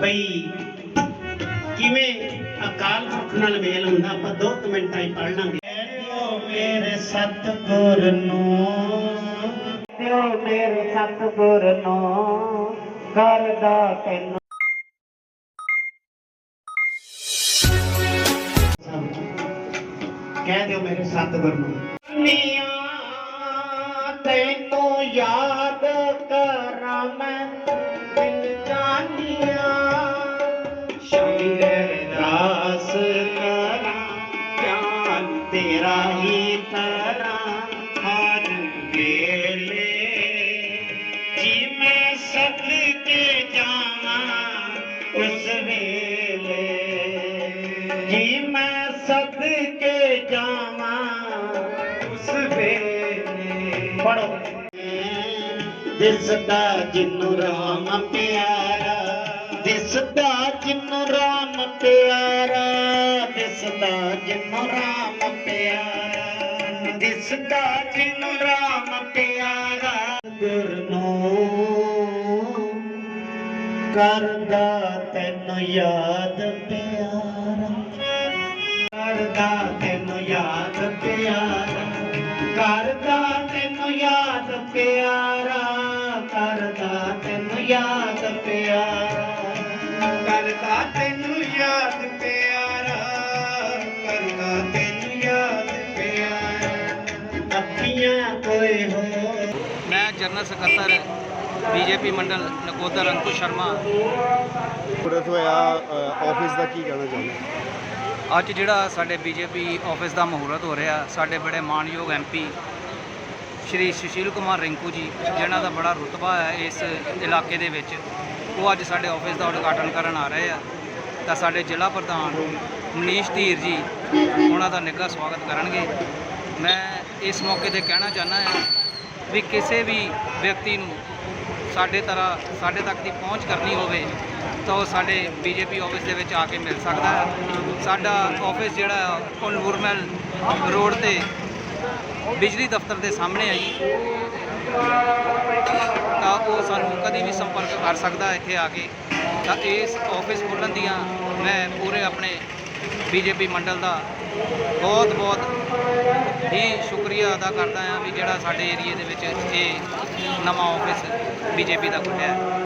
ਬਈ ਕਿਵੇਂ ਅਕਾਲ ਪੁਰਖ ਨਾਲ ਮੇਲ ਹੁੰਦਾ? ਆਪਾਂ ਦੋ ਕੁ ਮਿੰਟਾਂ ਹੀ ਪੜ ਲਾਂਗੇ। ਮੇਰੇ ਸਤਿਗੁਰ ਨੂੰ। ਦਿਓ ਮੇਰੇ ਸਤਿਗੁਰ ਨੂੰ। ਕਰਦਾ ਤੈਨੂੰ। ਕਹਿ ਦਿਓ ਮੇਰੇ ਸਤਿਗੁਰ ਨੂੰ। ਨੀਆਂ ਤੈਨੂੰ ਯਾਦ ਕਰਾਂ ਮੈਂ। ਤੇਰਾ ਹੀ ਤਰਾਂ ਹਰ ਵੇਲੇ। ਜੀ ਮੈਂ ਸਦਕੇ ਜਾਵਾਂ ਉਸ ਵੇਲੇ। ਜੀ ਮੈਂ ਸਦਕੇ ਜਾਵਾਂ ਉਸ ਵੇਲੇ। ਪੜੋ ਦਿਸਦਾ ਜਿਨੂੰ ਰਾਮ ਪਿਆ ਦਿਸਦਾ ਜਿਨੂੰ ਰਾਮ ਪਿਆਰਾ, ਦਿਸਦਾ ਜਿਨੂੰ ਰਾਮ ਪਿਆਰਾ, ਦਿਸਦਾ ਜਿਨੂੰ ਰਾਮ ਪਿਆਰਾ। ਗੁਰ ਕਰਦਾ ਤੈਨੂੰ ਯਾਦ ਪਿਆਰਾ, ਕਰਦਾ ਤੈਨੂੰ ਯਾਦ ਪਿਆਰਾ, ਕਰਦਾ ਤੈਨੂੰ ਯਾਦ ਪਿਆਰਾ, ਕਰਦਾ ਤੈਨੂੰ ਯਾਦ ਪਿਆਰਾ। ਜਨਰਲ ਸਕੱਤਰ ਬੀਜੇਪੀ ਮੰਡਲ ਨਕੋਦਰ ਅੰਕੁਸ਼ ਸ਼ਰਮਾ। ਮਹੂਰਤ ਹੋਇਆ ਆਫਿਸ ਦਾ ਕੀ ਕਹਿਣਾ ਚਾਹੁੰਦੇ ਅੱਜ ਜਿਹੜਾ ਸਾਡੇ ਬੀਜੇਪੀ ਆਫਿਸ ਦਾ ਮਹੂਰਤ ਹੋ ਰਿਹਾ ਸਾਡੇ ਬੜੇ ਮਾਣਯੋਗ ਐਮਪੀ ਸ਼੍ਰੀ ਸੁਸ਼ੀਲ ਕੁਮਾਰ ਰਿੰਕੂ ਜੀ ਜਿਨ੍ਹਾਂ ਦਾ ਬੜਾ ਰੁਤਬਾ ਹੈ ਇਸ ਇਲਾਕੇ ਦੇ ਵਿੱਚ। ਉਹ ਅੱਜ ਸਾਡੇ ਆਫਿਸ ਦਾ ਉਦਘਾਟਨ ਕਰਨ ਆ ਰਹੇ ਆ। ਤਾਂ ਸਾਡੇ ਜ਼ਿਲ੍ਹਾ ਪ੍ਰਧਾਨ ਮਨੀਸ਼ ਧੀਰ ਜੀ ਉਹਨਾਂ ਦਾ ਨਿੱਘਾ ਸਵਾਗਤ ਕਰਨਗੇ। ਮੈਂ ਇਸ ਮੌਕੇ ਤੇ ਕਹਿਣਾ ਚਾਹੁੰਦਾ ਹਾਂ ਵੀ ਕਿਸੇ ਵੀ ਵਿਅਕਤੀ ਨੂੰ ਸਾਡੇ ਤਰ੍ਹਾਂ ਸਾਡੇ ਤੱਕ ਦੀ ਪਹੁੰਚ ਕਰਨੀ ਹੋਵੇ ਤਾਂ ਉਹ ਸਾਡੇ ਬੀਜੇਪੀ ਆਫਿਸ ਦੇ ਵਿੱਚ ਆ ਕੇ ਮਿਲ ਸਕਦਾ ਹੈ। ਸਾਡਾ ਆਫਿਸ ਜਿਹੜਾ ਹੈ, ਰੋਡ ਤੇ ਬਿਜਲੀ ਦਫ਼ਤਰ ਦੇ ਸਾਹਮਣੇ ਹੈ ਜੀ। ਤਾਂ ਉਹ ਸਾਨੂੰ ਕਦੀ ਵੀ ਸੰਪਰਕ ਕਰ ਸਕਦਾ ਇੱਥੇ ਆ ਕੇ। ਤਾਂ ਇਸ ਆਫਿਸ ਖੋਲ੍ਹਣ ਦੀਆਂ ਮੈਂ ਪੂਰੇ ਆਪਣੇ ਬੀਜੇਪੀ ਮੰਡਲ ਦਾ ਬਹੁਤ ਬਹੁਤ ਹੀ ਸ਼ੁਕਰੀਆ ਅਦਾ ਕਰਦਾ ਹਾਂ ਵੀ ਜਿਹੜਾ ਸਾਡੇ ਏਰੀਏ ਦੇ ਵਿੱਚ ਇਹ ਨਵਾਂ ਆਫਿਸ ਬੀਜੇਪੀ ਦਾ ਖੁੱਲਿਆ